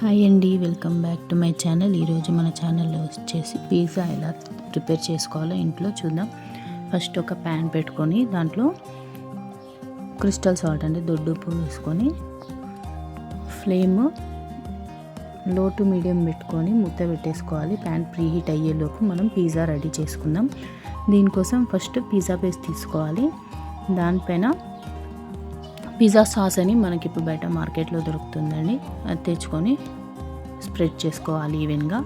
Hi అండి welcome back to my channel. ఈరోజు మన ఛానల్లో వచ్చేసి పిజ్జా ఎలా ప్రిపేర్ చేసుకోవాలో ఇంట్లో చూద్దాం. ఫస్ట్ ఒక ప్యాన్ పెట్టుకొని దాంట్లో క్రిస్టల్ సాల్ట్ అంటే దొడ్డుప్పు వేసుకొని ఫ్లేమ్లో టు మీడియం పెట్టుకొని మూత పెట్టేసుకోవాలి. ప్యాన్ ప్రీ హీట్ అయ్యేలోపు మనం పిజ్జా రెడీ చేసుకుందాం. దీనికోసం ఫస్ట్ పిజ్జా పేస్ట్ తీసుకోవాలి. దానిపైన పిజ్జా సాస్ అని మనకి ఇప్పుడు బయట మార్కెట్లో దొరుకుతుందండి. అది తెచ్చుకొని స్ప్రెడ్ చేసుకోవాలి ఈవెన్గా.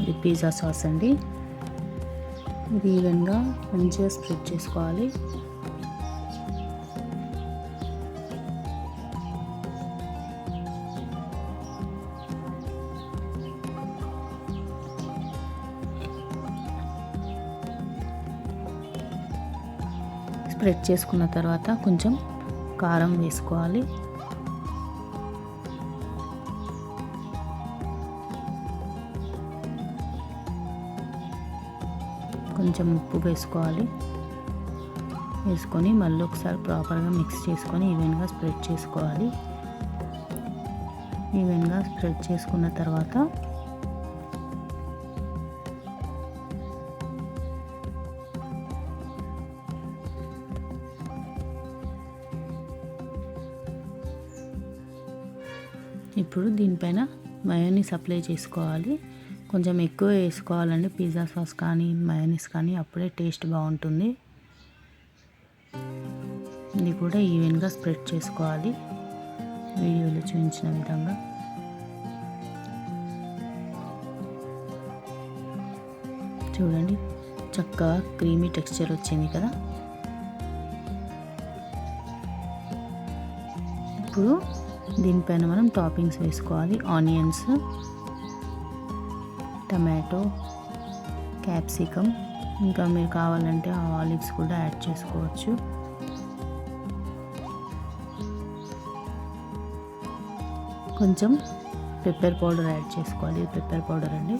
ఇది పిజ్జా సాస్ అండి. ఇది ఈవెన్గా మంచిగా స్ప్రెడ్ చేసుకోవాలి. స్ప్రెడ్ చేసుకున్న తర్వాత కొంచెం కారం వేసుకోవాలి. కొంచెం ఉప్పు వేసుకోవాలి. వేసుకొని మళ్ళీ ఒకసారి ప్రాపర్గా మిక్స్ చేసుకొని ఈవెన్గా స్ప్రెడ్ చేసుకోవాలి. ఈవెన్గా స్ప్రెడ్ చేసుకున్న తర్వాత ఇప్పుడు దీనిపైన మయోనీస్ అప్లై చేసుకోవాలి. కొంచెం ఎక్కువ వేసుకోవాలండి పిజ్జా సాస్ కానీ మయోనీస్ కానీ అప్పుడే టేస్ట్ బాగుంటుంది. ఇది కూడా ఈవెన్గా స్ప్రెడ్ చేసుకోవాలి. వీడియోలో చూపించిన విధంగా. చూడండి చక్కగా క్రీమీ టెక్స్చర్ వచ్చింది కదా. ఇప్పుడు దీనిపైన మనం టాపింగ్స్ వేసుకోవాలి. Onions tomato capsicum. ఇంకా మీరు కావాలంటే ఆలివ్స్ కూడా యాడ్ చేసుకోవచ్చు. కొంచెం పెప్పర్ పౌడర్ యాడ్ చేసుకోవాలి. పెప్పర్ పౌడర్ అండి.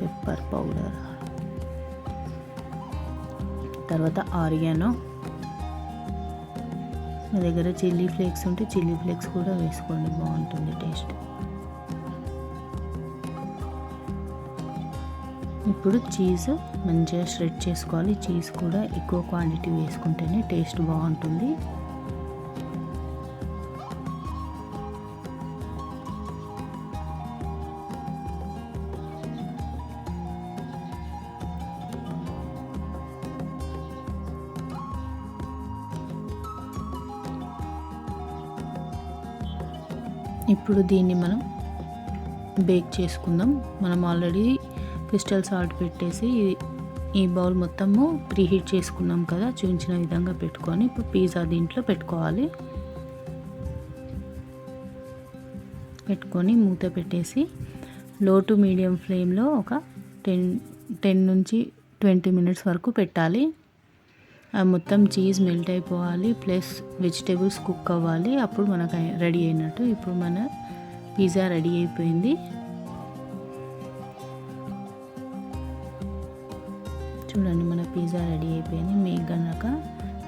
Pepper powder. తర్వాత ఆరిగానో మీ దగ్గర చిల్లీ ఫ్లేక్స్ ఉంటే చిల్లీ ఫ్లేక్స్ కూడా వేసుకోండి బాగుంటుంది టేస్ట్. ఇప్పుడు చీజ్ మంచిగా ష్రెడ్ చేసుకోవాలి. చీజ్ కూడా ఎక్కువ క్వాంటిటీ వేసుకుంటేనే టేస్ట్ బాగుంటుంది. ఇప్పుడు దీన్ని మనం బేక్ చేసుకుందాం. మనం ఆల్రెడీ క్రిస్టల్ సాల్ట్ పెట్టేసి ఈ బౌల్ మొత్తము ప్రీహీట్ చేసుకున్నాం కదా చూపించిన విధంగా పెట్టుకొని ఇప్పుడు పిజ్జా దీంట్లో పెట్టుకోవాలి. పెట్టుకొని మూత పెట్టేసి లో టు మీడియం ఫ్లేమ్లో ఒక టెన్ టెన్ నుంచి ట్వంటీ మినిట్స్ వరకు పెట్టాలి. మొత్తం చీజ్ మెల్ట్ అయిపోవాలి ప్లస్ వెజిటేబుల్స్ కుక్ అవ్వాలి. అప్పుడు మనకు రెడీ అయినట్టు ఇప్పుడు మన పిజ్జా రెడీ అయిపోయింది. చూడండి మన పిజ్జా రెడీ అయిపోయింది. మీకు కనుక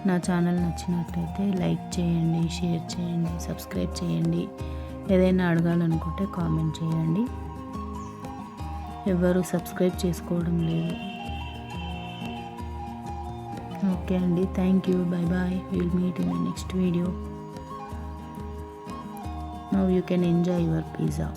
నా ఛానల్ నచ్చినట్లయితే లైక్ చేయండి షేర్ చేయండి సబ్స్క్రైబ్ చేయండి. ఏదైనా అడగాలనుకుంటే కామెంట్ చేయండి. ఎవరు సబ్స్క్రైబ్ చేసుకోవడం లేదు. ఓకే అండి thank you bye bye will meet in the next video now you can enjoy your pizza